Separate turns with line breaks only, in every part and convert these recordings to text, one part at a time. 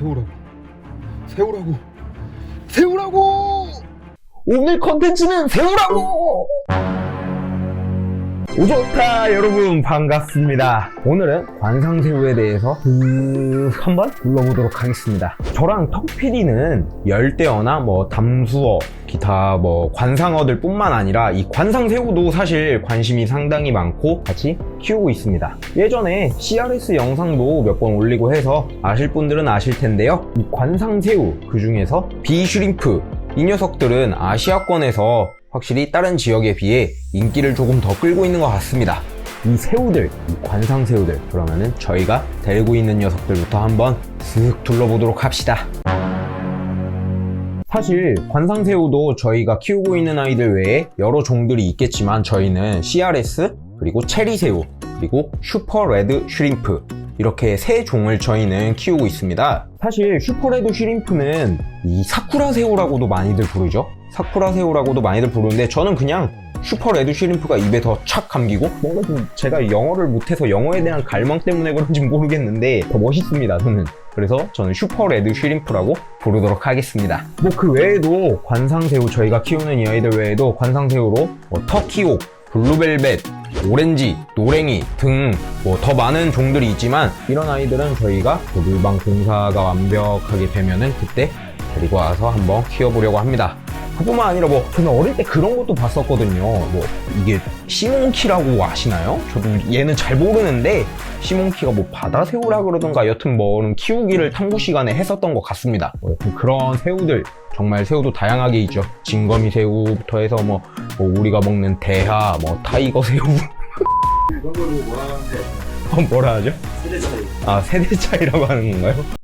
세우라고. 세우라고. 세우라고!
오늘 컨텐츠는 세우라고! 오좋다 여러분 반갑습니다. 오늘은 관상새우에 대해서 그 한번 불러보도록 하겠습니다. 저랑 턱PD는 열대어나 뭐 담수어, 기타 뭐 관상어들 뿐만 아니라 이 관상새우도 사실 관심이 상당히 많고 같이 키우고 있습니다. 예전에 CRS 영상도 몇 번 올리고 해서 아실 분들은 아실 텐데요. 이 관상새우 그 중에서 비슈림프 이 녀석들은 아시아권에서 확실히 다른 지역에 비해 인기를 조금 더 끌고 있는 것 같습니다. 이 새우들, 이 관상 새우들, 그러면은 저희가 데리고 있는 녀석들부터 한번 쓱 둘러보도록 합시다. 사실 관상새우도 저희가 키우고 있는 아이들 외에 여러 종들이 있겠지만 저희는 CRS, 그리고 체리새우, 그리고 슈퍼레드 슈림프 이렇게 세 종을 저희는 키우고 있습니다. 사실 슈퍼레드 슈림프는 이 사쿠라 새우라고도 많이들 부르죠. 사쿠라 새우라고도 많이들 부르는데 저는 그냥 슈퍼 레드 슈림프가 입에 더 착 감기고 뭔가 좀 제가 영어를 못해서 영어에 대한 갈망 때문에 그런지 모르겠는데 더 멋있습니다 저는 그래서 저는 슈퍼 레드 슈림프라고 부르도록 하겠습니다 뭐 그 외에도 관상새우 저희가 키우는 이 아이들 외에도 관상새우로 뭐 터키옥 블루벨벳 오렌지, 노랭이 등 뭐 더 많은 종들이 있지만 이런 아이들은 저희가 그 물방 공사가 완벽하게 되면은 그때 데리고 와서 한번 키워보려고 합니다. 그뿐만 아니라 뭐 저는 어릴 때 그런 것도 봤었거든요. 뭐 이게 시몬키라고 아시나요? 저도 얘는 잘 모르는데 시몬키가 뭐 바다 새우라 그러던가 여튼 뭐는 키우기를 탐구 시간에 했었던 것 같습니다. 뭐 여튼 그런 새우들 정말 새우도 다양하게 있죠. 진거미 새우부터 해서 뭐, 뭐 우리가 먹는 대하, 뭐 타이거 새우
이런 걸 뭐라 하는데
어, 뭐라 하죠?
세대 차이
아, 세대 차이라고 하는 건가요?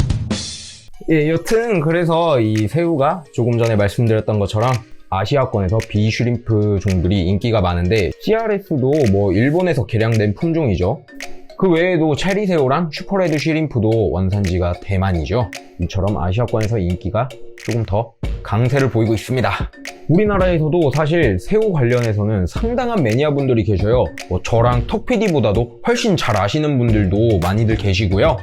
예, 여튼 그래서 이 새우가 조금 전에 말씀드렸던 것처럼 아시아권에서 비슈림프 종들이 인기가 많은데 CRS도 뭐 일본에서 개량된 품종이죠. 그 외에도 체리새우랑 슈퍼레드 슈림프도 원산지가 대만이죠. 이처럼 아시아권에서 인기가 조금 더 강세를 보이고 있습니다. 우리나라에서도 사실 새우 관련해서는 상당한 매니아분들이 계셔요. 뭐 저랑 턱PD보다도 훨씬 잘 아시는 분들도 많이들 계시고요.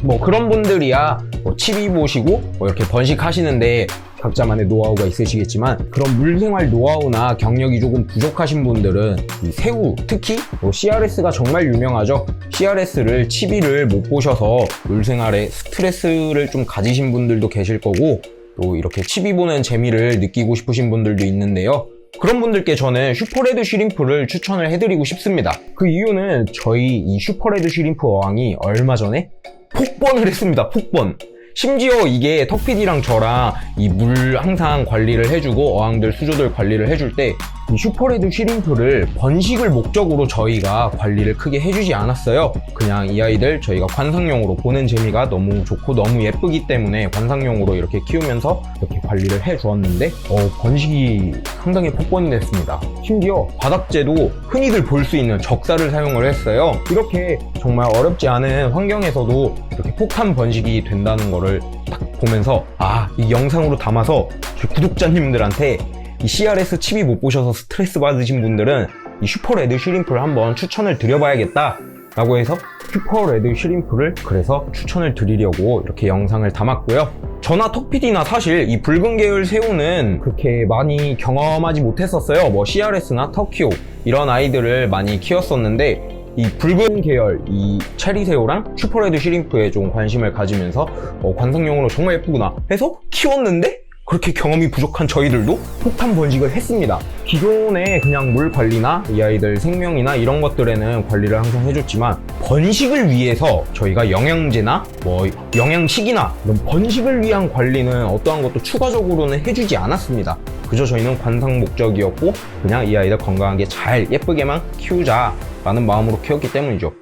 뭐 그런 분들이야. 뭐 치비 보시고 뭐 이렇게 번식하시는데 각자만의 노하우가 있으시겠지만 그런 물생활 노하우나 경력이 조금 부족하신 분들은 이 새우 특히 뭐 CRS가 정말 유명하죠. CRS를 치비를 못 보셔서 물생활에 스트레스를 좀 가지신 분들도 계실 거고 또 이렇게 치비 보는 재미를 느끼고 싶으신 분들도 있는데요. 그런 분들께 저는 슈퍼레드 슈림프를 추천을 해드리고 싶습니다. 그 이유는 저희 이 슈퍼레드 슈림프 어항이 얼마 전에 폭번을 했습니다. 폭번. 심지어 이게 턱PD랑 저랑 이 물 항상 관리를 해주고 어항들 수조들 관리를 해줄 때이 슈퍼레드 슈림프를 번식을 목적으로 저희가 관리를 크게 해주지 않았어요. 그냥 이 아이들 저희가 관상용으로 보는 재미가 너무 좋고 너무 예쁘기 때문에 관상용으로 이렇게 키우면서 이렇게 관리를 해 주었는데 어, 번식이 상당히 폭번이 됐습니다. 심지어 바닥재도 흔히들 볼 수 있는 적사를 사용을 했어요. 이렇게 정말 어렵지 않은 환경에서도 이렇게 폭탄 번식이 된다는 거를 딱 보면서 아, 이 영상으로 담아서 구독자님들한테 이 CRS 칩이 못 보셔서 스트레스 받으신 분들은 이 슈퍼 레드 슈림프를 한번 추천을 드려봐야겠다 라고 해서 슈퍼 레드 슈림프를 그래서 추천을 드리려고 이렇게 영상을 담았고요. 저나 턱PD나 사실 이 붉은 계열 새우는 그렇게 많이 경험하지 못했었어요. 뭐 CRS나 터키오 이런 아이들을 많이 키웠었는데 이 붉은 계열 이 체리 새우랑 슈퍼레드 슈림프에 좀 관심을 가지면서 어, 관상용으로 정말 예쁘구나 해서 키웠는데 그렇게 경험이 부족한 저희들도 폭탄 번식을 했습니다. 기존에 그냥 물 관리나 이 아이들 생명이나 이런 것들에는 관리를 항상 해줬지만 번식을 위해서 저희가 영양제나 뭐 영양식이나 이런 번식을 위한 관리는 어떠한 것도 추가적으로는 해주지 않았습니다. 그저 저희는 관상 목적이었고 그냥 이 아이들 건강하게 잘 예쁘게만 키우자라는 마음으로 키웠기 때문이죠.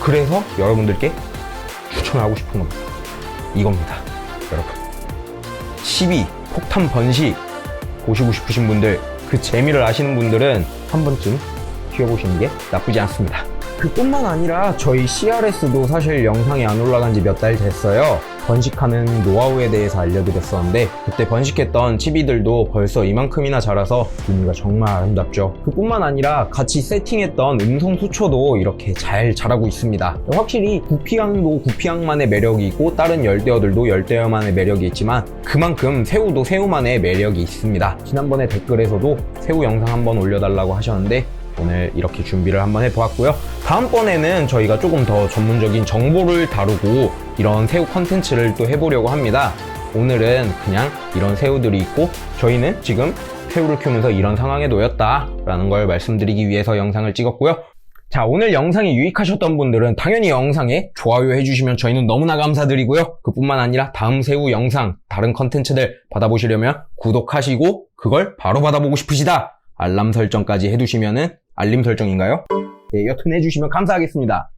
그래서 여러분들께 추천하고 싶은 겁니다. 이겁니다. 여러분. 12 폭탄 번식 보시고 싶으신 분들 그 재미를 아시는 분들은 한 번쯤 키워보시는 게 나쁘지 않습니다. 그뿐만 아니라 저희 CRS도 사실 영상이 안 올라간 지 몇 달 됐어요. 번식하는 노하우에 대해서 알려드렸었는데 그때 번식했던 치비들도 벌써 이만큼이나 자라서 무늬가 정말 아름답죠. 그뿐만 아니라 같이 세팅했던 음성 수초도 이렇게 잘 자라고 있습니다. 확실히 구피향도 구피향만의 매력이 있고 다른 열대어들도 열대어만의 매력이 있지만 그만큼 새우도 새우만의 매력이 있습니다. 지난번에 댓글에서도 새우 영상 한번 올려달라고 하셨는데 오늘 이렇게 준비를 한번 해보았고요. 다음번에는 저희가 조금 더 전문적인 정보를 다루고 이런 새우 컨텐츠를 또 해보려고 합니다. 오늘은 그냥 이런 새우들이 있고 저희는 지금 새우를 키우면서 이런 상황에 놓였다라는 걸 말씀드리기 위해서 영상을 찍었고요. 자, 오늘 영상이 유익하셨던 분들은 당연히 영상에 좋아요 해주시면 저희는 너무나 감사드리고요. 그뿐만 아니라 다음 새우 영상, 다른 컨텐츠들 받아보시려면 구독하시고 그걸 바로 받아보고 싶으시다. 알람 설정까지 해두시면은 알림 설정인가요? 네, 여튼 해주시면 감사하겠습니다.